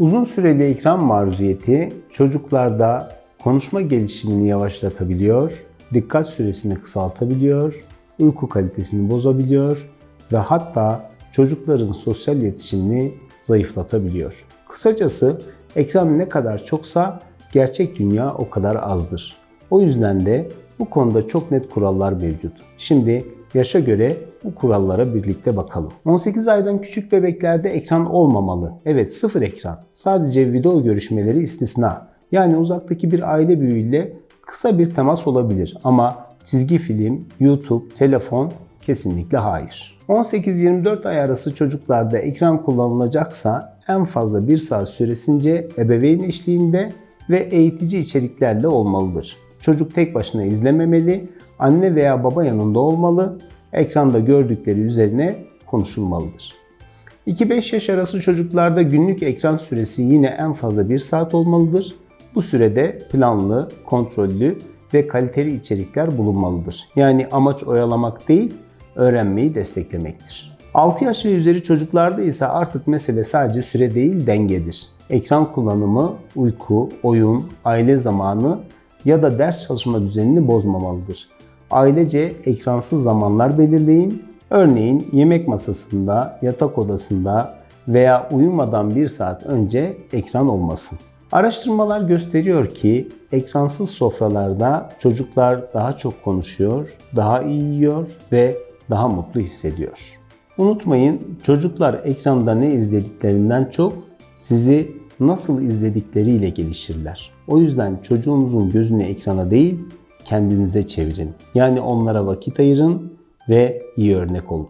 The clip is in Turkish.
Uzun süreli ekran maruziyeti çocuklarda konuşma gelişimini yavaşlatabiliyor, dikkat süresini kısaltabiliyor, uyku kalitesini bozabiliyor ve hatta çocukların sosyal iletişimini zayıflatabiliyor. Kısacası ekran ne kadar çoksa gerçek dünya o kadar azdır. O yüzden de bu konuda çok net kurallar mevcut. Şimdi yaşa göre bu kurallara birlikte bakalım. 18 aydan küçük bebeklerde ekran olmamalı. Evet sıfır ekran. Sadece video görüşmeleri istisna. Yani uzaktaki bir aile büyüğüyle kısa bir temas olabilir ama çizgi film, YouTube, telefon kesinlikle hayır. 18-24 ay arası çocuklarda ekran kullanılacaksa en fazla 1 saat süresince ebeveyn eşliğinde ve eğitici içeriklerle olmalıdır. Çocuk tek başına izlememeli, anne veya baba yanında olmalı, ekranda gördükleri üzerine konuşulmalıdır. 2-5 yaş arası çocuklarda günlük ekran süresi yine en fazla 1 saat olmalıdır. Bu sürede planlı, kontrollü ve kaliteli içerikler bulunmalıdır. Yani amaç oyalamak değil, öğrenmeyi desteklemektir. 6 yaş ve üzeri çocuklarda ise artık mesele sadece süre değil dengedir. Ekran kullanımı, uyku, oyun, aile zamanı ya da ders çalışma düzenini bozmamalıdır. Ailece ekransız zamanlar belirleyin. Örneğin yemek masasında, yatak odasında veya uyumadan bir saat önce ekran olmasın. Araştırmalar gösteriyor ki ekransız sofralarda çocuklar daha çok konuşuyor, daha iyi yiyor ve daha mutlu hissediyor. Unutmayın çocuklar ekranda ne izlediklerinden çok sizi nasıl izledikleriyle gelişirler. O yüzden çocuğunuzun gözünü ekrana değil kendinize çevirin. Yani onlara vakit ayırın ve iyi örnek olun.